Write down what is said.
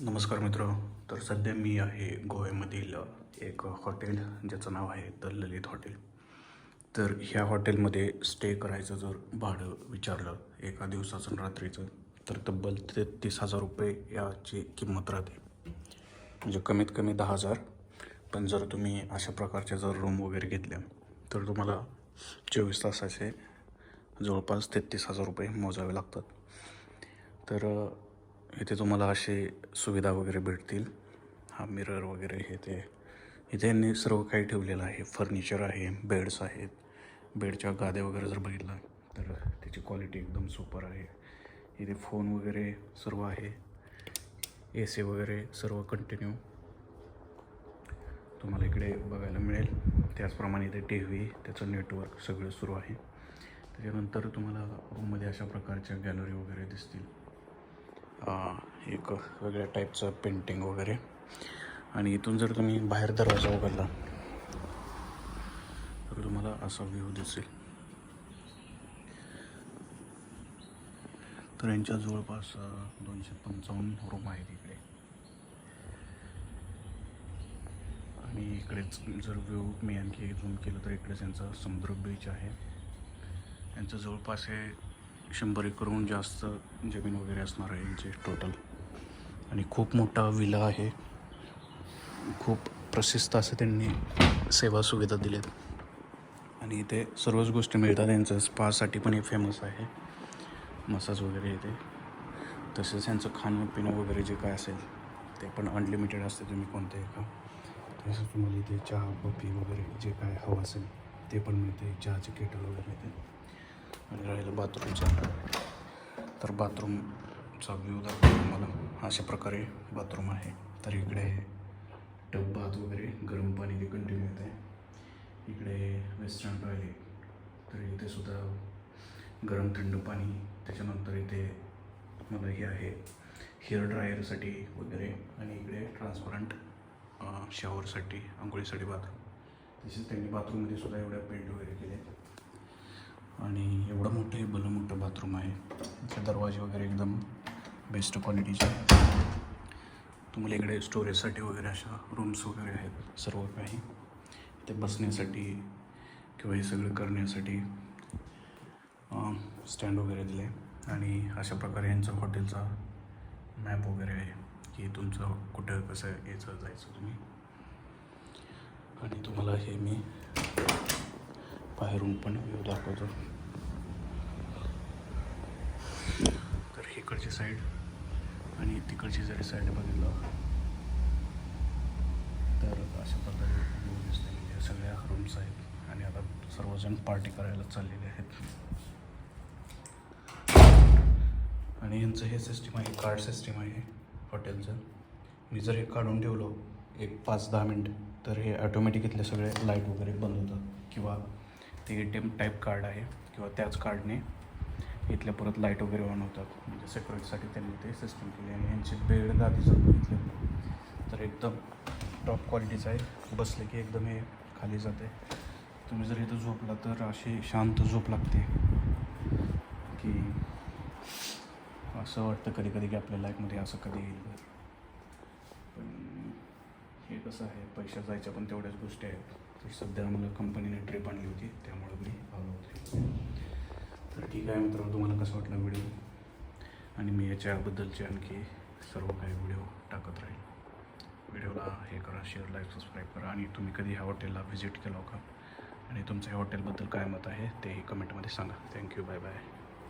नमस्कार मित्र. तर सध्या मी आहे गोव्यामधील एक हॉटेल ज्याचं नाव आहे द ललित हॉटेल. तर ह्या हॉटेलमध्ये स्टे करायचं जर भाडं विचारलं एका दिवसाचं रात्रीचं तर तब्बल तेहतीस हजार रुपये याची किंमत राहते. म्हणजे कमीत कमी दहा हजार. पण जर तुम्ही अशा प्रकारच्या जर रूम वगैरे घेतल्या तर तुम्हाला चोवीस तासाचे जवळपास तेहतीस हजार रुपये मोजावे लागतात. तर इथे तुम्हाला असे सुविधा वगैरे भेटतील. हा मिरर वगैरे हे ते. इथे यांनी सर्व काही ठेवलेलं आहे. फर्निचर आहे बेड्स आहेत. बेडच्या गाद्या वगैरे जर बघितला तर त्याची क्वालिटी एकदम सुपर आहे. इथे फोन वगैरे सर्व आहे. ए सी वगैरे सर्व कंटिन्यू तुम्हाला इकडे बघायला मिळेल. त्याचप्रमाणे इथे टी व्ही त्याचं नेटवर्क सगळं सुरू आहे. त्याच्यानंतर तुम्हाला रूममध्ये अशा प्रकारच्या गॅलरी वगैरे दिसतील. एक वेगळ्या टाईपचं पेंटिंग वगैरे. आणि इथून जर तुम्ही बाहेर दरवाजा उघडला तर तुम्हाला असा व्ह्यू दिसेल. तर यांच्या जवळपास दोनशे पंचावन्न रूम आहेत इकडे. आणि इकडेच जर व्ह्यू मी आणखी झूम केलं तर इकडेच यांचा समुद्र बीच आहे. यांचं जवळपास हे शंभर एकरहून जास्त जमीन वगैरे असणार आहे यांचे टोटल आणि खूप मोठा विला आहे. खूप प्रसिद्ध असं त्यांनी सेवा सुविधा दिल्यात. आणि इथे सर्वच गोष्टी मिळतात. यांचं स्पासाठी पण हे फेमस आहे. मसाज वगैरे येते तसेच यांचं खाणंपिणं वगैरे जे काय असेल ते पण अनलिमिटेड असते तुम्ही कोणत्याही का तसंच तुम्हाला इथे चहा कॉफी वगैरे जे काय हवं असेल ते पण मिळते. चहाचे केटल वगैरे येते आणि राहिलं बाथरूमचा. तर बाथरूमचा व्ह्यू दाखवतो तुम्हाला. अशा प्रकारे बाथरूम आहे. तर इकडे टब भात वगैरे गरम पाणी ते कंटिन्यू येते इकडे वेस्टर्न टॉयलेट तर इथे सुद्धा गरम थंड पाणी. त्याच्यानंतर इथे मला हे आहे. हेअर ड्रायरसाठी वगैरे. आणि इकडे ट्रान्सपरंट शॉवरसाठी आंघोळीसाठी बाथरूम तसेच त्यांनी बाथरूममध्ये सुद्धा एवढ्या पेंट वगैरे केले आणि एवढं मोठं हे भलं मोठं बाथरूम आहे. इथले दरवाजे वगैरे एकदम बेस्ट क्वालिटीचे तुम्हाला इकडे स्टोरेजसाठी वगैरे अशा रूम्स वगैरे आहेत सर्व काही. ते बसण्यासाठी किंवा हे सगळं करण्यासाठी स्टँड वगैरे दिले. आणि अशा प्रकारे यांचं हॉटेलचा मॅप वगैरे आहे की तुमचं कुठं कसं यायचं जायचं तुम्ही. आणि तुम्हाला हे मी बाहेरून पण व्ह्यू दाखवतो. तर इकडची साईड आणि तिकडची जरी साईड बघितलं तर अशा प्रकारे व्ह्यू दिसते म्हणजे सगळ्या रूम्स आहेत आणि आता सर्वजण पार्टी करायला चाललेले आहेत. आणि यांचं हे सिस्टीम आहे कार्ड सिस्टीम आहे हॉटेलचं मी जर हे काढून ठेवलो एक पाच दहा मिनटं तर हे ऑटोमॅटिक इथले सगळे लाइट वगैरे बंद होतात. किंवा ते A T M type card आहे किंवा त्याच कार्डने इथल्या परत लाइट वगैरे ऑन होतात. म्हणजे सेक्युरिटीसाठी त्यांनी ते सिस्टम केली आणि यांची बेड गादी जर घेतले तर एकदम टॉप क्वालिटीचं आहे. बसले की एकदम हे खाली जाते. तुम्ही जर इथं झोपला तर अशी शांत झोप लागते. की असं वाटतं कधी कधी की आपल्या लाईफमध्ये असं कधी येईल. कसं आहे पैशा जायच्या पण तेवढ्याच गोष्टी आहेत. तर सध्या मला कंपनीने ट्रिप आणली होती त्यामुळे मी आलो होते तर ठीक आहे मित्रांनो तुम्हाला कसं वाटलं व्हिडिओ आणि मी याच्याबद्दलचे आणखी सर्व काही व्हिडिओ टाकत राहील. व्हिडिओला हे करा शेअर लाईक सबस्क्राईब करा. आणि तुम्ही कधी ह्या हॉटेलला व्हिजिट केला हो का? आणि तुमच्या ह्या हॉटेलबद्दल काय मत आहे तेही कमेंटमध्ये सांगा. Thank you bye bye